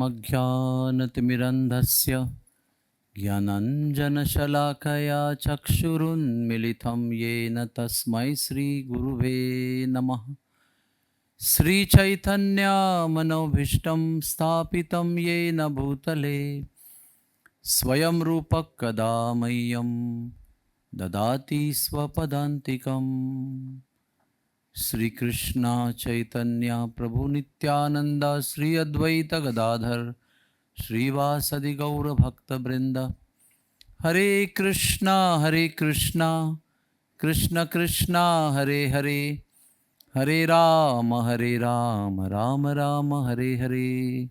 ओमज्ञानतिमिरन्धस्य ज्ञानञ्जनशलाकया चक्षुरुन्मिलितं येन तस्मै श्रीगुरुवे नमः। श्रीचैतन्यामनोभीष्टं स्थापितं येन भूतले स्वयं रूपः कदा मह्यं ददाति स्वपदान्तिकम्। श्रीकृष्ण चैतन्य प्रभु नित्यानंद श्री अद्वैत गदाधर श्रीवासदि गौरभक्तवृंद हरे कृष्णा हरे कृष्णा कृष्ण कृष्णा हरे हरे। हरे राम हरे राम राम राम हरे हरे।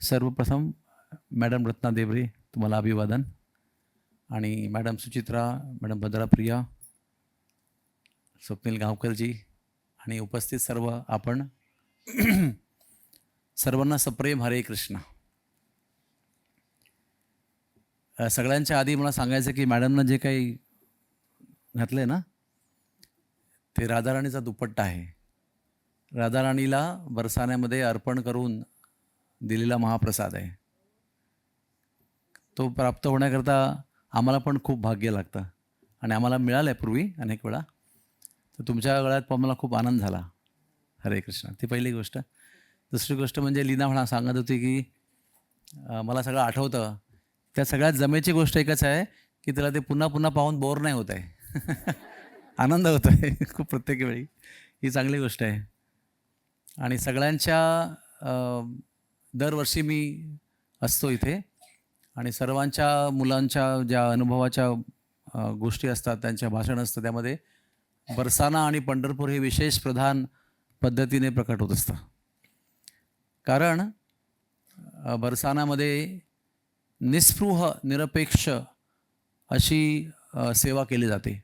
सर्वप्रथम मॅडम रत्ना देवरे तुम्हाला अभिवादन. आणि मॅडम सुचित्रा मॅडम भद्राप्रिया स्वप्नील गावकरजी आणि उपस्थित सर्व आपण सर्वांना सप्रेम हरे कृष्ण. सगळ्यांच्या आधी मला सांगायचं की मॅडमनं जे काही घातलं आहे ना ते राधाराणीचा दुपट्टा आहे. राधाराणीला बरसाण्यामध्ये अर्पण करून दिलेला महाप्रसाद आहे. तो प्राप्त होण्याकरता आम्हाला पण खूप भाग्य लागतं आणि आम्हाला मिळालं आहे पूर्वी अनेक वेळा. तर तुमच्या गळ्यात पाहून मला खूप आनंद झाला. हरे कृष्ण. ती पहिली गोष्ट. दुसरी गोष्ट म्हणजे लीना म्हणा सांगत होती की मला सगळं आठवतं. त्या सगळ्यात जमेची गोष्ट एकच आहे की त्याला ते पुन्हा पुन्हा पाहून बोर नाही होत आहे. आनंद होतो आहे खूप प्रत्येक वेळी. ही चांगली गोष्ट आहे. आणि सगळ्यांच्या दरवर्षी मी असतो इथे. आणि सर्वांच्या मुलांच्या ज्या अनुभवाच्या गोष्टी असतात त्यांच्या भाषण असतं त्यामध्ये बरसाना आणि पंढरपूर हे विशेष प्रधान पद्धतीने प्रकट होत असतं. कारण बरसानामध्ये निस्पृह निरपेक्ष अशी सेवा केली जाते.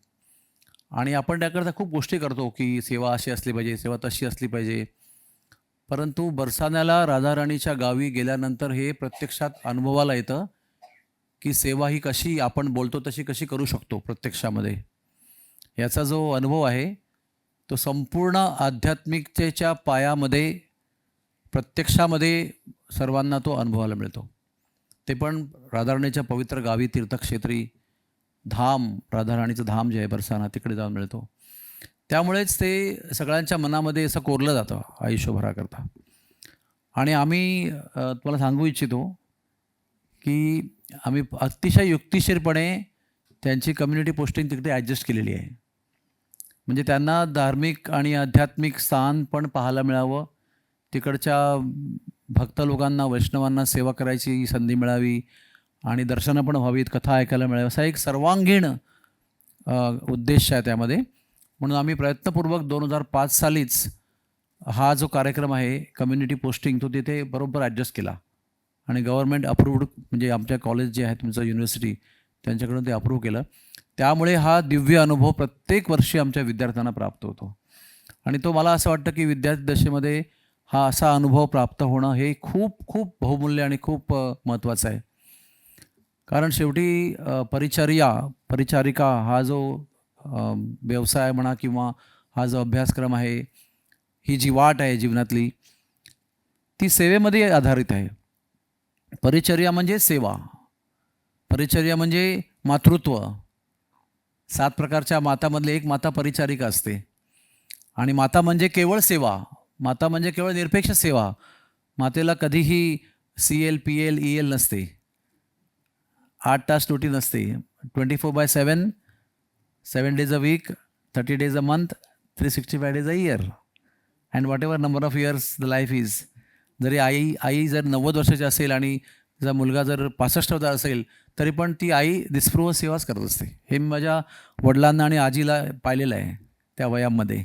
आणि आपण त्याकरता खूप गोष्टी करतो की सेवा अशी असली पाहिजे सेवा तशी असली पाहिजे. परंतु बरसाण्याला राधाराणीच्या गावी गेल्यानंतर हे प्रत्यक्षात अनुभवाला येतं की सेवा ही कशी आपण बोलतो तशी कशी करू शकतो प्रत्यक्षामध्ये. याचा जो अनुभव आहे तो संपूर्ण आध्यात्मिकतेच्या पायामध्ये प्रत्यक्षामध्ये सर्वांना तो अनुभवायला मिळतो. ते पण राधाराणीच्या पवित्र गावी तीर्थक्षेत्री धाम राधाराणीचं धाम जे आहे बरसाना तिकडे जाऊन मिळतो. त्यामुळेच ते सगळ्यांच्या मनामध्ये असं कोरलं जातं आयुष्यभराकरता. आणि आम्ही तुम्हाला सांगू इच्छितो की आम्ही अतिशय युक्तिशीरपणे त्यांची कम्युनिटी पोस्टिंग तिकडे ॲडजस्ट केलेली आहे. म्हणजे त्यांना धार्मिक आणि आध्यात्मिक स्थान पण पाहायला मिळावं. तिकडच्या भक्त लोकांना वैष्णवांना सेवा करायची संधी मिळावी आणि दर्शनं पण व्हावीत कथा ऐकायला मिळावी असा एक सर्वांगीण उद्देश आहे त्यामध्ये. म्हणून आम्ही प्रयत्नपूर्वक दोन हजार पाच सालीच हा जो कार्यक्रम आहे कम्युनिटी पोस्टिंग तो तिथे बरोबर ॲडजस्ट केला. आणि गव्हर्मेंट अप्रूव्ड म्हणजे आमच्या कॉलेज जे आहे तुमचं युनिव्हर्सिटी त्यांच्याकडून ते अप्रूव्ह केलं. त्यामुळे हा दिव्य अनुभव प्रत्येक वर्षी आमच्या विद्यार्थ्यांना प्राप्त होतो. आणि तो मला असं वाटतं की विद्यार्थी दशेमध्ये हा असा अनुभव प्राप्त होणं हे खूप खूप बहुमूल्य आणि खूप महत्त्वाचं आहे. कारण शेवटी परिचर्या परिचारिका हा जो व्यवसाय म्हणा किंवा हा जो अभ्यासक्रम आहे ही जी वाट आहे जीवनातली ती सेवेमध्ये आधारित आहे. परिचर्या म्हणजे सेवा. परिचर्या म्हणजे मातृत्व. सात प्रकारच्या मातामधली एक माता परिचारिका असते. आणि माता म्हणजे केवळ सेवा. माता म्हणजे केवळ निरपेक्ष सेवा. मातेला कधीही C L P L E L नसते. आठ तास ड्युटी नसते. Twenty four by seven seven days a week thirty days a month three sixty five days a year. And whatever number of years the life is. जरी आई आई जर नव्वद वर्षाची असेल आणि जर मुलगा जर पासष्ट होता असेल तरी पण ती आई निस्पृह सेवाच करत असते. हे मी माझ्या वडिलांना आणि आजीला पाहिलेलं आहे त्या वयामध्ये.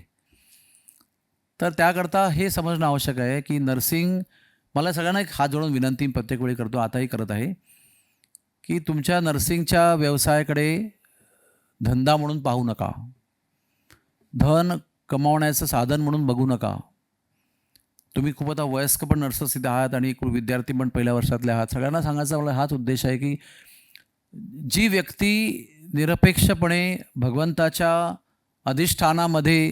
तर त्याकरता हे समजणं आवश्यक आहे की नर्सिंग मला सगळ्यांना एक हात जोडून विनंती प्रत्येक वेळी करतो आताही करत आहे की तुमच्या नर्सिंगच्या व्यवसायाकडे धंदा म्हणून पाहू नका. धन कमावण्याचं साधन म्हणून बघू नका. तुम्ही खूप आता वयस्क पण नर्सस इथे आहात आणि विद्यार्थी पण पहिल्या वर्षातले आहात. सगळ्यांना सांगायचा मला हाच उद्देश आहे की जी व्यक्ती निरपेक्षपणे भगवंताच्या अधिष्ठानामध्ये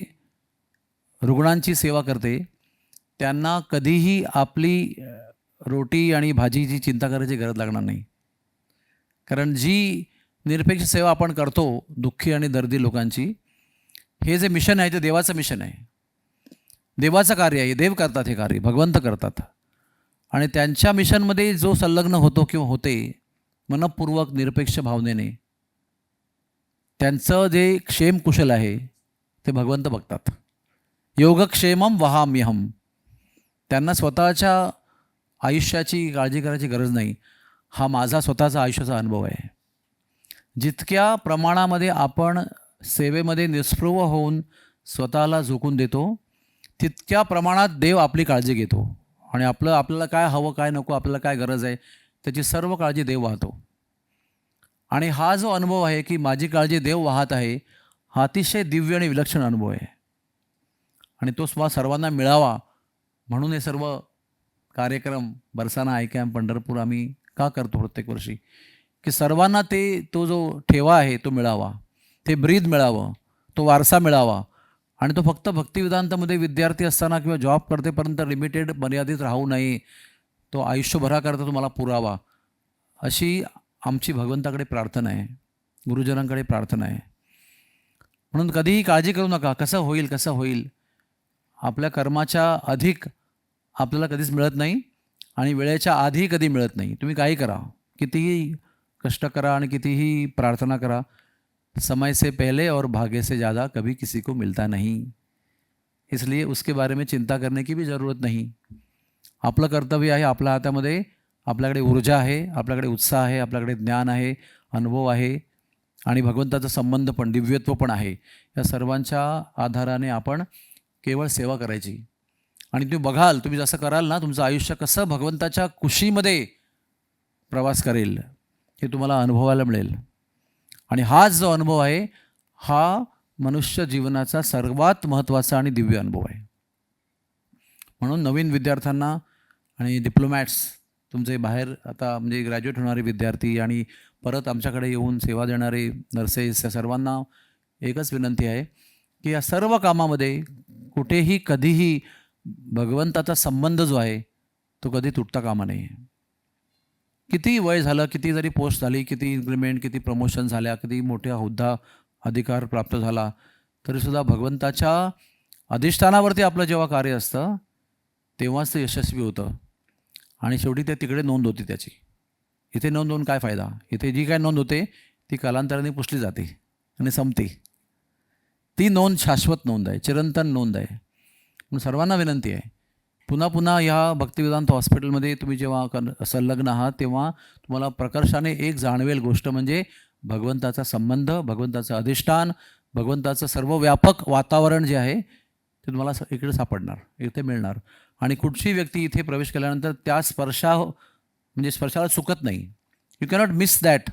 रुग्णांची सेवा करते त्यांना कधीही आपली रोटी आणि भाजीची चिंता करायची गरज लागणार नाही. कारण जी निरपेक्ष सेवा आपण करतो दुःखी आणि दर्दी लोकांची हे जे मिशन आहे ते देवाचं मिशन आहे. देवाचं कार्य आहे देव करतात हे कार्य भगवंत करतात. आणि त्यांच्या मिशनमध्ये जो संलग्न होतो किंवा होते मनपूर्वक निरपेक्ष भावनेने त्यांचं जे क्षेम कुशल आहे ते भगवंत बघतात. योगक्षेमम वहाम्यहम त्यांना स्वतःच्या आयुष्याची काळजी करायची गरज नाही. हा माझा स्वतःचा आयुष्याचा अनुभव आहे. जितक्या प्रमाणामध्ये आपण सेवेमध्ये निस्पृह होऊन स्वतःला झोकून देतो तितक्या प्रमाणात देव आपली काळजी घेतो. आणि आपलं आपल्याला काय हवं काय नको आपल्याला काय गरज आहे त्याची सर्व काळजी देव वाहतो. आणि हा जो अनुभव आहे की माझी काळजी देव वाहत आहे हा अतिशय दिव्य आणि विलक्षण अनुभव आहे. आणि तो स्वा सर्वांना मिळावा म्हणून हे सर्व कार्यक्रम बरसाना आय कॅम्प पंढरपूर आम्ही का करतो प्रत्येक वर्षी? की सर्वांना ते तो जो ठेवा आहे तो मिळावा. ते ब्रीद मिळावं तो वारसा मिळावा. आणि तो फक्त भक्तिवेदांतमध्ये विद्यार्थी असताना किंवा जॉब करतेपर्यंत लिमिटेड मर्यादित राहू नये तो आयुष्यभराकरता तुम्हाला पुरावा अशी आमची भगवंताकडे प्रार्थना आहे गुरुजनांकडे प्रार्थना आहे. म्हणून कधीही काळजी करू नका कसं होईल कसं होईल. आपल्या कर्माच्या अधिक आपल्याला कधीच मिळत नाही आणि वेळेच्या आधी कधी मिळत नाही. तुम्ही काही करा कितीही कष्ट करा आणि कितीही प्रार्थना करा समय से पहले और भाग्य से ज़्यादा कभी किसी को मिलता नहीं। इसलिए उसके बारे में चिंता करने की भी ज़रूरत नहीं। आपलं कर्तव्य आहे आपल्या हातामध्ये आपल्याकडे ऊर्जा आहे आपल्याकडे उत्साह आहे आपल्याकडे ज्ञान आहे अनुभव आहे आणि भगवंताचा संबंध पण दिव्यत्व पण आहे. या सर्वांच्या आधाराने आपण केवळ सेवा करायची. आणि तुम्ही बघाल तुम्ही जसं कराल ना तुमचं आयुष्य कसं भगवंताच्या कुशीमध्ये प्रवास करेल हे तुम्हाला अनुभवायला मिळेल. आणि हाच जो अनुभव आहे हा मनुष्य जीवनाचा सर्वात महत्त्वाचा आणि दिव्य अनुभव आहे. म्हणून नवीन विद्यार्थ्यांना आणि डिप्लोमॅट्स तुमचे बाहेर आता म्हणजे ग्रॅज्युएट होणारे विद्यार्थी आणि परत आमच्याकडे येऊन सेवा देणारे नर्सेस या सर्वांना एकच विनंती आहे की या सर्व कामामध्ये कुठेही कधीही भगवंताचा संबंध जो आहे तो कधी तुटता कामा नाही किती वय झालं किती जरी पोस्ट झाली किती इन्क्रिमेंट किती प्रमोशन झाल्या किती मोठ्या हुद्दा अधिकार प्राप्त झाला तरीसुद्धा भगवंताच्या अधिष्ठानावरती आपलं जेव्हा कार्य असतं तेव्हाच ते यशस्वी होतं. आणि शेवटी ते तिकडे नोंद होती त्याची. इथे नोंद होऊन काय फायदा? इथे जी काय नोंद होते ती कालांतराने पुसली जाते आणि संपते. ती नोंद शाश्वत नोंद आहे चिरंतन नोंद आहे. म्हणून सर्वांना विनंती आहे पुन्हा पुन्हा ह्या भक्तिवेदांत हॉस्पिटलमध्ये तुम्ही जेव्हा कन संलग्न आहात तेव्हा तुम्हाला प्रकर्षाने एक जाणवेल गोष्ट म्हणजे भगवंताचा संबंध भगवंताचं अधिष्ठान भगवंताचं सर्व व्यापक वातावरण जे आहे ते तुम्हाला स- इकडे सापडणार इथे मिळणार. आणि कुठची व्यक्ती इथे प्रवेश केल्यानंतर त्या स्पर्शा हो-, म्हणजे स्पर्शाला चुकत नाही. You cannot miss that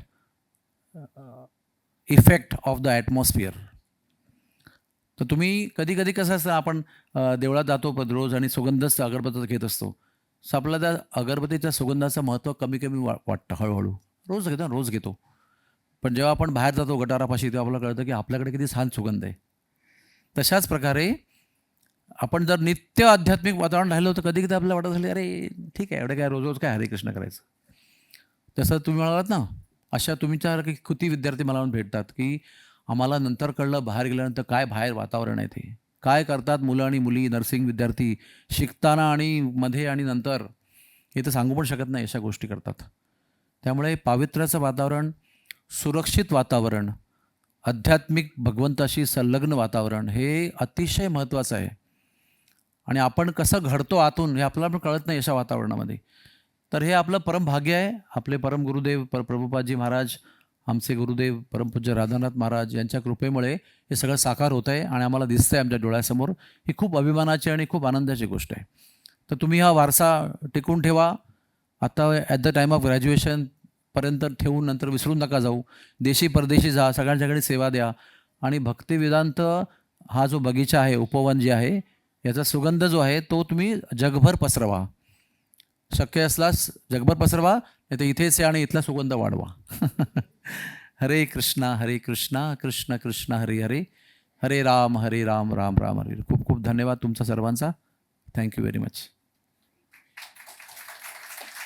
effect of the atmosphere तर तुम्ही कधी कधी कसं असतं आपण देवळात जातो रोज आणि सुगंधच अगरबत्तीचा घेत असतो. सो आपला त्या अगरबत्तीच्या सुगंधाचं महत्त्व कमी कमी वा वाटतं हळूहळू. रोज घेतो रोज घेतो. पण जेव्हा आपण बाहेर जातो गटारापाशी तेव्हा आपल्याला कळतं की आपल्याकडे किती छान सुगंध आहे. तशाच प्रकारे आपण जर नित्य आध्यात्मिक वातावरण राहिलं तर कधी कधी आपल्याला वाटत झाली अरे ठीक आहे एवढं काय रोज रोज काय हरे कृष्ण करायचं? तसं तुम्ही म्हणालात ना अशा तुमच्या किती विद्यार्थी मला भेटतात की आम्हाला नंतर कळलं बाहेर गेल्यानंतर काय बाहेर वातावरण आहे ते. काय करतात मुलं आणि मुली नर्सिंग विद्यार्थी? शिकताना आणि मध्ये आणि नंतर. हे तर सांगू पण शकत नाही अशा गोष्टी करतात. त्यामुळे पावित्र्याचं वातावरण सुरक्षित वातावरण आध्यात्मिक भगवंताशी संलग्न वातावरण हे अतिशय महत्त्वाचं आहे. आणि आपण कसं घडतो आतून हे आपल्याला पण कळत नाही अशा वातावरणामध्ये. तर हे आपलं परमभाग्य आहे. आपले परम गुरुदेव पर प्रभुपादजी महाराज आमचे गुरुदेव परमपूज्य राधानाथ महाराज यांच्या कृपेमुळे हे सगळं साकार होतं आहे आणि आम्हाला दिसतं आहे आमच्या डोळ्यासमोर. ही खूप अभिमानाची आणि खूप आनंदाची गोष्ट आहे. तर तुम्ही हा वारसा टिकून ठेवा. आता ॲट द टाईम ऑफ ग्रॅज्युएशनपर्यंत ठेवून नंतर विसरून नका जाऊ. देशी परदेशी जा सगळ्यांच्याकडे सेवा द्या. आणि भक्तिवेदांत हा जो बगीचा आहे उपवन जे आहे याचा सुगंध जो आहे तो तुम्ही जगभर पसरवा. शक्य असल्यास जगभर पसरवा नाही तर इथेच या आणि इथला सुगंध वाढवा. हरे कृष्णा हरे कृष्णा कृष्ण कृष्ण हरे हरे. हरे राम हरे राम राम राम हरे. खूप खूप धन्यवाद तुमचा सर्वांचा. Thank you very much